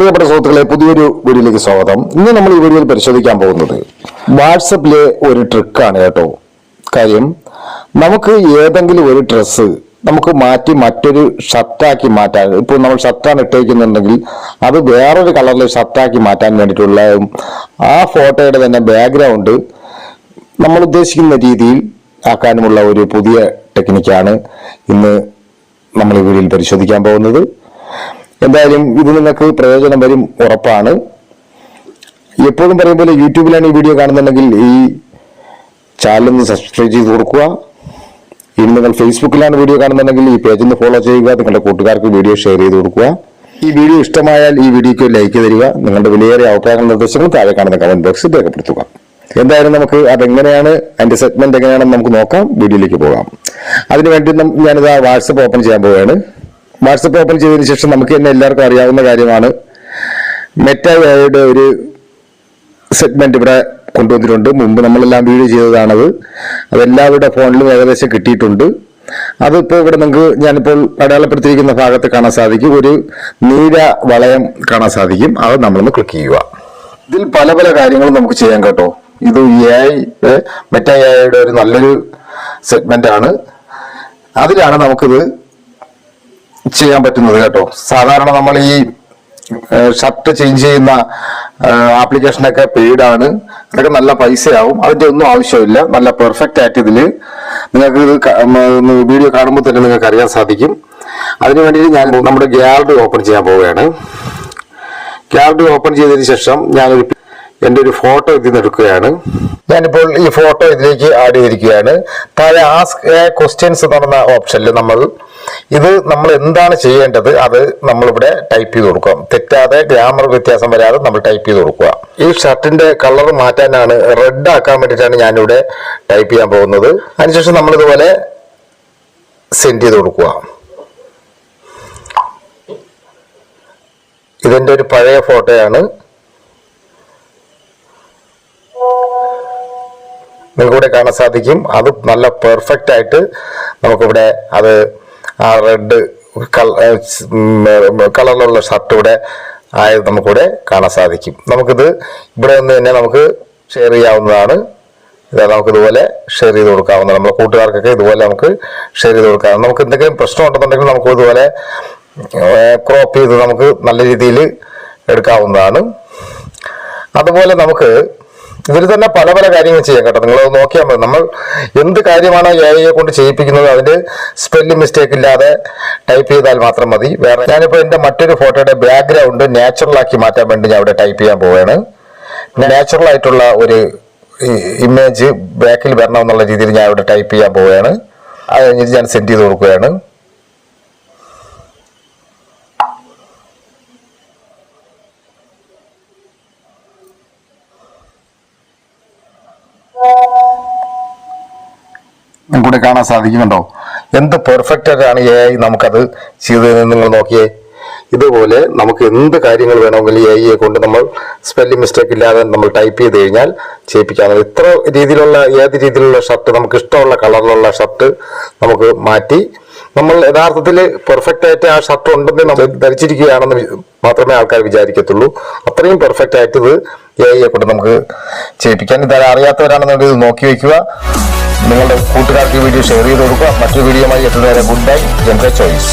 പ്രിയപ്പെട്ട സുഹൃത്തുക്കളെ പുതിയൊരു വീഡിയോയിലേക്ക് സ്വാഗതം. ഇന്ന് നമ്മൾ ഈ വീഡിയോയിൽ പരിശോധിക്കാൻ പോകുന്നത് വാട്സപ്പിലെ ഒരു ട്രിക്കാണ് കേട്ടോ. കാര്യം നമുക്ക് ഏതെങ്കിലും ഒരു ഡ്രസ്സ് നമുക്ക് മാറ്റി മറ്റൊരു ഷർട്ടാക്കി മാറ്റാൻ ഇപ്പോൾ നമ്മൾ ഷർട്ടാണ് ഇട്ടേക്കുന്നുണ്ടെങ്കിൽ അത് വേറൊരു കളറിൽ ഷർട്ടാക്കി മാറ്റാൻ വേണ്ടിയിട്ടുള്ള ആ ഫോട്ടോയുടെ തന്നെ ബാക്ക്ഗ്രൗണ്ട് നമ്മൾ ഉദ്ദേശിക്കുന്ന രീതിയിൽ ആക്കാനുമുള്ള ഒരു പുതിയ ടെക്നിക്കാണ് ഇന്ന് നമ്മൾ ഈ വീഡിയോയിൽ പരിശോധിക്കാൻ പോകുന്നത്. എന്തായാലും ഇത് നിങ്ങൾക്ക് പ്രയോജനം വരും ഉറപ്പാണ്. എപ്പോഴും പറയും പോലെ യൂട്യൂബിലാണ് ഈ വീഡിയോ കാണുന്നുണ്ടെങ്കിൽ ഈ ചാനൽ ഒന്ന് സബ്സ്ക്രൈബ് ചെയ്ത് കൊടുക്കുക. ഇനി നിങ്ങൾ ഫേസ്ബുക്കിലാണ് വീഡിയോ കാണുന്നുണ്ടെങ്കിൽ ഈ പേജ് ഒന്ന് ഫോളോ ചെയ്യുക. നിങ്ങളുടെ കൂട്ടുകാർക്ക് വീഡിയോ ഷെയർ ചെയ്ത് കൊടുക്കുക. ഈ വീഡിയോ ഇഷ്ടമായാൽ ഈ വീഡിയോക്ക് ലൈക്ക് തരിക. നിങ്ങളുടെ വിലയേറിയ അഭിപ്രായങ്ങൾ നിർദ്ദേശങ്ങൾ താഴെ കാണുന്ന കമന്റ് ബോക്സിൽ രേഖപ്പെടുത്തുക. എന്തായാലും നമുക്ക് അതെങ്ങനെയാണ് അതിന്റെ സെഗ്മെന്റ് എങ്ങനെയാണെന്ന് നമുക്ക് നോക്കാം. വീഡിയോയിലേക്ക് പോകാം. അതിനുവേണ്ടി ഞാനിത് വാട്സപ്പ് ഓപ്പൺ ചെയ്യാൻ പോവുകയാണ്. വാട്സപ്പ് ഓപ്പൺ ചെയ്തതിനു ശേഷം നമുക്ക് തന്നെ എല്ലാവർക്കും അറിയാവുന്ന കാര്യമാണ്. മെറ്റായുടെ ഒരു സെഗ്മെന്റ് ഇവിടെ കൊണ്ടുവന്നിട്ടുണ്ട്. മുമ്പ് നമ്മളെല്ലാം വീഡിയോ ചെയ്തതാണത്. അതെല്ലാവരുടെ ഫോണിലും ഏകദേശം കിട്ടിയിട്ടുണ്ട്. അതിപ്പോൾ ഇവിടെ നിങ്ങൾക്ക് ഞാനിപ്പോൾ അടയാളപ്പെടുത്തിയിരിക്കുന്ന ഭാഗത്ത് കാണാൻ സാധിക്കും. ഒരു നീല വളയം കാണാൻ സാധിക്കും. അത് നമ്മളൊന്ന് ക്ലിക്ക് ചെയ്യുക. ഇതിൽ പല പല കാര്യങ്ങളും നമുക്ക് ചെയ്യാൻ കേട്ടോ. ഇത് എ മെറ്റ ഐയുടെ ഒരു നല്ലൊരു സെഗ്മെന്റ് ആണ്. അതിലാണ് നമുക്കിത് ചെയ്യാൻ പറ്റുന്നത് കേട്ടോ. സാധാരണ നമ്മൾ ഈ ഷർട്ട് ചേഞ്ച് ചെയ്യുന്ന ആപ്ലിക്കേഷനൊക്കെ പെയ്ഡാണ് അതൊക്കെ നല്ല പൈസയാവും. അതിന്റെ ഒന്നും ആവശ്യമില്ല. നല്ല പെർഫെക്റ്റ് ആയിട്ട് ഇതിൽ നിങ്ങൾക്ക് ഇത് വീഡിയോ കാണുമ്പോൾ തന്നെ നിങ്ങൾക്ക് അറിയാൻ സാധിക്കും. അതിനു വേണ്ടിയിട്ട് ഞാൻ നമ്മുടെ ഗ്യാലറി ഓപ്പൺ ചെയ്യാൻ പോവുകയാണ്. ഗ്യാലറി ഓപ്പൺ ചെയ്തതിന് ശേഷം ഞാനൊരു എന്റെ ഒരു ഫോട്ടോ ഇതിൽ നിന്ന് ഞാനിപ്പോൾ ഈ ഫോട്ടോ ഇതിലേക്ക് ആഡ് ചെയ്തിരിക്കുകയാണ്. താഴെ ആസ്ക് ക്വസ്റ്റ്യൻസ് നടന്ന ഓപ്ഷനിൽ നമ്മൾ ഇത് നമ്മൾ എന്താണ് ചെയ്യേണ്ടത് അത് നമ്മളിവിടെ ടൈപ്പ് ചെയ്ത് കൊടുക്കാം. തെറ്റാതെ ഗ്രാമർ വ്യത്യാസം വരാതെ നമ്മൾ ടൈപ്പ് ചെയ്ത് കൊടുക്കുക. ഈ ഷർട്ടിന്റെ കളർ മാറ്റാനാണ് റെഡ് ആക്കാൻ വേണ്ടിയിട്ടാണ് ഞാനിവിടെ ടൈപ്പ് ചെയ്യാൻ പോകുന്നത്. അതിനുശേഷം നമ്മൾ ഇതുപോലെ സെൻഡ് ചെയ്ത് കൊടുക്കുക. ഇതെന്റെ ഒരു പഴയ ഫോട്ടോയാണ് നിങ്ങൾക്കിവിടെ കാണാൻ സാധിക്കും. അത് നല്ല പെർഫെക്റ്റ് ആയിട്ട് നമുക്കിവിടെ അത് ആ റെഡ് കളറിലുള്ള ഷർട്ട് ഇവിടെ ആയത് നമുക്കിവിടെ കാണാൻ സാധിക്കും. നമുക്കിത് ഇവിടെ നിന്ന് തന്നെ നമുക്ക് ഷെയർ ചെയ്യാവുന്നതാണ്. ഇത് നമുക്ക് ഇതുപോലെ ഷെയർ ചെയ്ത് കൊടുക്കാവുന്നതാണ്. നമ്മുടെ കൂട്ടുകാർക്കൊക്കെ ഇതുപോലെ നമുക്ക് ഷെയർ ചെയ്ത് കൊടുക്കാം നമുക്ക് എന്തെങ്കിലും പ്രശ്നം ഉണ്ടെന്നുണ്ടെങ്കിൽ നമുക്ക് ഇതുപോലെ ക്രോപ്പ് ചെയ്ത് നമുക്ക് നല്ല രീതിയിൽ എടുക്കാവുന്നതാണ്. അതുപോലെ നമുക്ക് ഇതിൽ തന്നെ പല പല കാര്യങ്ങൾ ചെയ്യാം കേട്ടോ. നിങ്ങൾ നോക്കിയാൽ മതി. നമ്മൾ എന്ത് കാര്യമാണോ എ ഐയെ കൊണ്ട് ചെയ്യിപ്പിക്കുന്നത് അതിന്റെ സ്പെല്ലിംഗ് മിസ്റ്റേക്ക് ഇല്ലാതെ ടൈപ്പ് ചെയ്താൽ മാത്രം മതി. വേറെ ഞാനിപ്പോൾ എന്റെ മറ്റൊരു ഫോട്ടോയുടെ ബാക്ക്ഗ്രൗണ്ട് നാച്ചുറൽ ആക്കി മാറ്റാൻ വേണ്ടി ഞാൻ അവിടെ ടൈപ്പ് ചെയ്യാൻ പോവുകയാണ്. നാച്ചുറൽ ആയിട്ടുള്ള ഒരു ഇമേജ് ബാക്കിൽ വരണം എന്നുള്ള രീതിയിൽ ഞാൻ ഇവിടെ ടൈപ്പ് ചെയ്യാൻ പോവുകയാണ്. അത് ഞാൻ സെൻഡ് ചെയ്ത് കൊടുക്കുകയാണ്. കൂടെ കാണാൻ സാധിക്കുന്നുണ്ടോ? എന്ത് പെർഫെക്റ്റ് ആയിട്ടാണ് എ ഐ നമുക്കത് ചെയ്തതെന്ന് നിങ്ങൾ നോക്കിയേ? ഇതുപോലെ നമുക്ക് എന്ത് കാര്യങ്ങൾ വേണമെങ്കിലും എ ഐയെ കൊണ്ട് നമ്മൾ സ്പെല്ലിംഗ് മിസ്റ്റേക്ക് ഇല്ലാതെ നമ്മൾ ടൈപ്പ് ചെയ്ത് കഴിഞ്ഞാൽ ചെയ്യിപ്പിക്കാം ഇത്ര രീതിയിലുള്ള ഏത് രീതിയിലുള്ള ഷർട്ട് നമുക്ക് ഇഷ്ടമുള്ള കളറിലുള്ള ഷർട്ട് നമുക്ക് മാറ്റി നമ്മൾ യഥാർത്ഥത്തിൽ പെർഫെക്റ്റ് ആയിട്ട് ആ ഷർട്ട് ഉണ്ടെന്ന് നമ്മൾ ധരിച്ചിരിക്കുകയാണെന്ന് മാത്രമേ ആൾക്കാർ വിചാരിക്കത്തുള്ളൂ. അത്രയും പെർഫെക്റ്റ് ആയിട്ട് ഇത് എ ഐയെ കൊണ്ട് നമുക്ക് ചെയ്യിപ്പിക്കാൻ ഇത് അറിയാത്തവരാണെന്നുണ്ടെങ്കിൽ ഇത് നോക്കി വയ്ക്കുക നിങ്ങളുടെ കൂട്ടുകാർക്ക് ഈ വീഡിയോ ഷെയർ ചെയ്ത് കൊടുക്കുക. മറ്റൊരു വീഡിയോയുമായി എത്തുന്നവരെ ഗുഡ് ബൈ ജനറൽ ചോയ്സ്